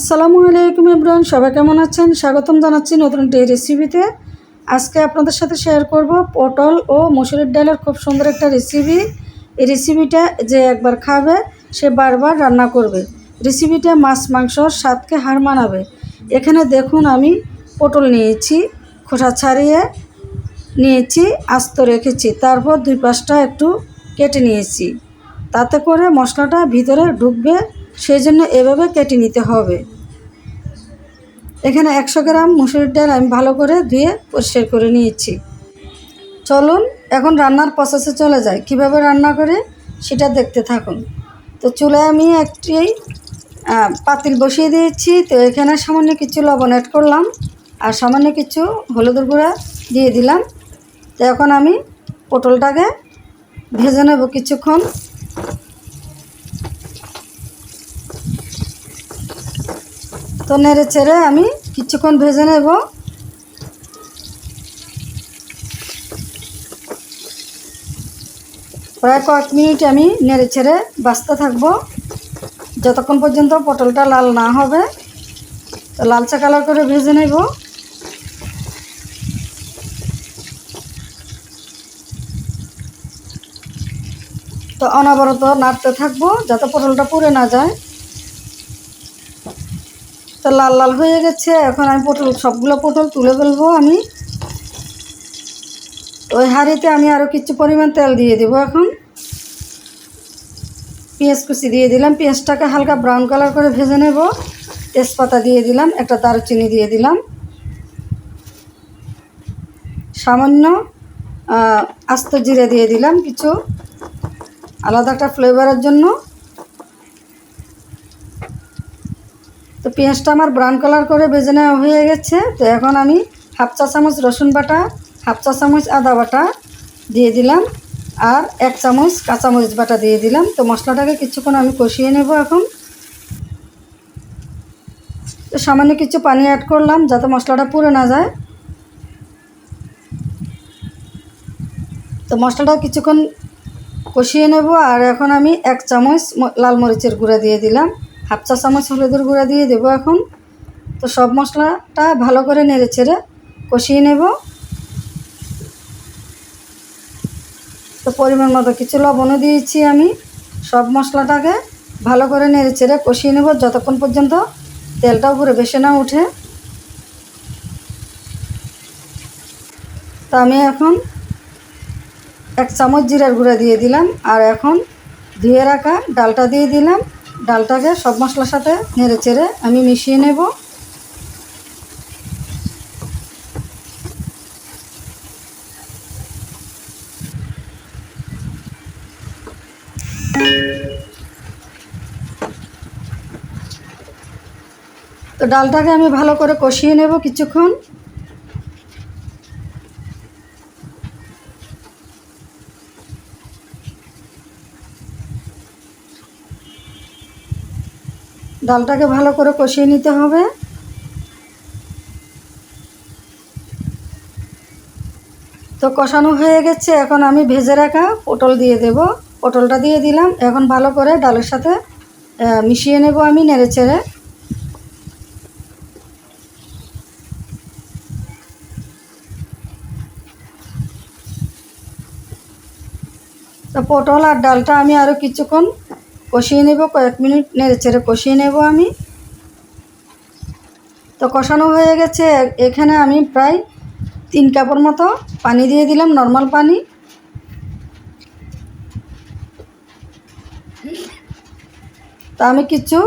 আসসালামু আলাইকুম ইব্রান সবাই কেমন আছেন? স্বাগতম জানাচ্ছি নতুন একটি রেসিপিতে আজকে আপনাদের সাথে শেয়ার করব পটল ও মসুরের ডালের খুব সুন্দর একটা রেসিপি এই রেসিপিটা যে একবার খাবে, সে বারবার রান্না করবে। রেসিপিটা মাছ, মাংস, স্বাদকে হার মানাবে। এখানে দেখুন আমি পটল নিয়েছি, খোসা ছাড়িয়ে নিয়েছি, আস্ত রেখেছি। তারপর দুই পাশটা একটু কেটে নিয়েছি। তাতে করে মশলাটা ভিতরে ঢুকবে সেই জন্য এভাবে কেটে নিতে হবে। এখানে একশো গ্রাম মুসুরির ডাল আমি ভালো করে ধুয়ে পরিষ্কার করে নিয়েছি। চলুন, এখন রান্নার প্রসেসে চলে যায় কীভাবে রান্না করে সেটা দেখতে থাকুন। তো চুলায় আমি একটি পাতিল বসিয়ে দিয়েছি। তো এখানে সামান্য কিছু লবণ অ্যাড করলাম আর সামান্য কিছু হলুদের গুঁড়া দিয়ে দিলাম। তো এখন আমি পটলটাকে ভেজে নেব কিছুক্ষণ। তো নেড়ে চেড়ে আমি কিছুক্ষণ ভেজে নেব। প্রায় কয়েক মিনিট আমি নেড়ে ছেড়ে বাঁচতে থাকব। যতক্ষণ পর্যন্ত পটলটা লাল না হবে, তো লালচা কালার করে ভেজে নেব। তো অনবরত নাড়তে থাকব যাতে পটলটা পুড়ে না যায়। তো লাল লাল হয়ে গেছে, এখন আমি পটল, সবগুলো পটল তুলে ফেলব আমি। ওই হাঁড়িতে আমি আরও কিছু পরিমাণ তেল দিয়ে দেবো এখন। পেঁয়াজ কুচি দিয়ে দিলাম, পেঁয়াজটাকে হালকা ব্রাউন কালার করে ভেজে নেব। তেজপাতা দিয়ে দিলাম, একটা দারুচিনি দিয়ে দিলাম। সামান্য আস্ত জিরে দিয়ে দিলাম কিছু। আলাদা একটা ফ্লেভারের জন্য। তো পেঁয়াজটা আমার ব্রাউন কালার করে ভেজে নেওয়া হয়ে গেছে। তো এখন আমি হাফ চা চামচ রসুন বাটা হাফ চা চামচ আদা বাটা দিয়ে দিলাম আর এক চামচ কাঁচামরিচ বাটা দিয়ে দিলাম। তো মশলাটাকে কিছুক্ষণ আমি কষিয়ে নেব এখন। তো সামান্য কিছু পানি অ্যাড করলাম যাতে মশলাটা পুড়ে না যায়। তো মশলাটা কিছুক্ষণ কষিয়ে নেব আর এখন আমি এক চামচ লাল মরিচের গুঁড়া দিয়ে দিলাম। হাফ চা চামচ হলুদের গুঁড়া দিয়ে দেবো এখন। তো সব মশলাটা ভালো করে নেড়ে ছেড়ে কষিয়ে নেব। তো পরিমাণ মতো কিছু লবণও দিয়েছি আমি। সব মশলাটাকে ভালো করে নেড়ে ছেড়ে কষিয়ে নেব যতক্ষণ পর্যন্ত তেলটা উপরে বেশি না উঠে। তো আমি এখন এক চামচ জিরার গুঁড়া দিয়ে দিলাম। আর এখন ধুয়ে রাখা ডালটা দিয়ে দিলাম। ডালটাকে সব মশলার সাথে নেড়ে চেড়ে আমি মিশিয়ে নেব। তো ডালটাকে আমি ভালো করে কষিয়ে নেব কিছুক্ষণ। ডালটাকে ভালো করে কষিয়ে নিতে হবে। তো কষানো হয়ে গেছে, এখন আমি ভেজে রাখা পটল দিয়ে দেব। পটলটা দিয়ে দিলাম, এখন ভালো করে ডালের সাথে মিশিয়ে নেব আমি নেড়ে চেড়ে। তো পটল আর ডালটা আমি আরও কিছুক্ষণ কষিয়ে নেব, কয়েক মিনিট নেড়ে চেড়ে কষিয়ে নেব আমি। তো কষানো হয়ে গেছে। এখানে আমি প্রায় তিন কাপড় মতো পানি দিয়ে দিলাম, নর্মাল পানি। তা আমি কিছু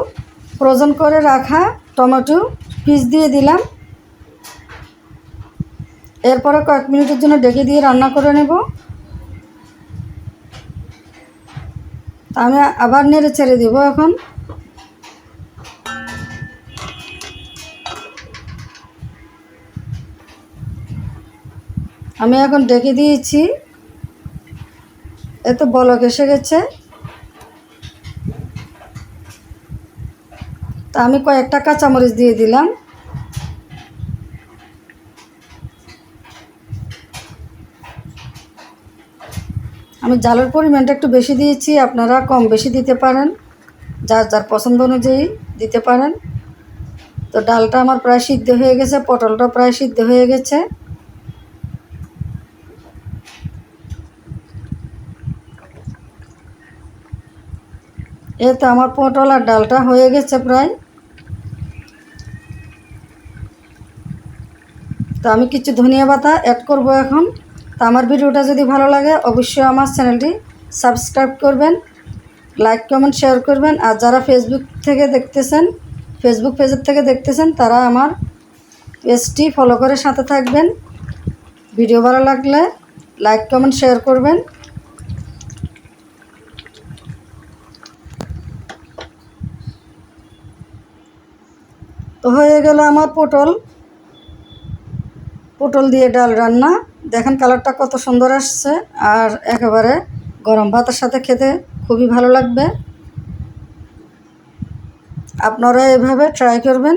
ফ্রোজেন করে রাখা টমেটো পিস দিয়ে দিলাম। এরপরে কয়েক মিনিটের জন্য ডেকে দিয়ে রান্না করে নেব। আমি আবার নেড়ে ছেড়ে দেবো এখন। আমি এখন ডেকে দিয়েছি। এত বলক এসে গেছে। তা আমি কয়েকটা কাঁচামরিচ দিয়ে দিলাম। আমি জালের পরিমাণটা একটু বেশি দিয়েছি, আপনারা কম বেশি দিতে পারেন। যার যার পছন্দ অনুযায়ী দিতে পারেন। তো ডালটা আমার প্রায় সিদ্ধ হয়ে গেছে পটলটা প্রায় সিদ্ধ হয়ে গেছে। এই তো আমার পটল আর ডালটা হয়ে গেছে প্রায়। তো আমি কিছু ধনিয়া পাতা অ্যাড করব এখন। তো আমার ভিডিওটা যদি ভালো লাগে, অবশ্যই আমার চ্যানেলটি সাবস্ক্রাইব করবেন, লাইক, কমেন্ট, শেয়ার করবেন। আর যারা ফেসবুক থেকে দেখতেছেন ফেসবুক পেজের থেকে দেখতেছেন, তারা আমার পেজটি ফলো করে সাথে থাকবেন। ভিডিও ভালো লাগলে লাইক, কমেন্ট, শেয়ার করবেন। তো হয়ে গেল আমার পটল। পটল দিয়ে ডাল রান্না। দেখেন কালারটা কত সুন্দর আসছে, আর একেবারে গরম ভাতের সাথে খেতে খুবই ভালো লাগবে। আপনারা এভাবে ট্রাই করবেন।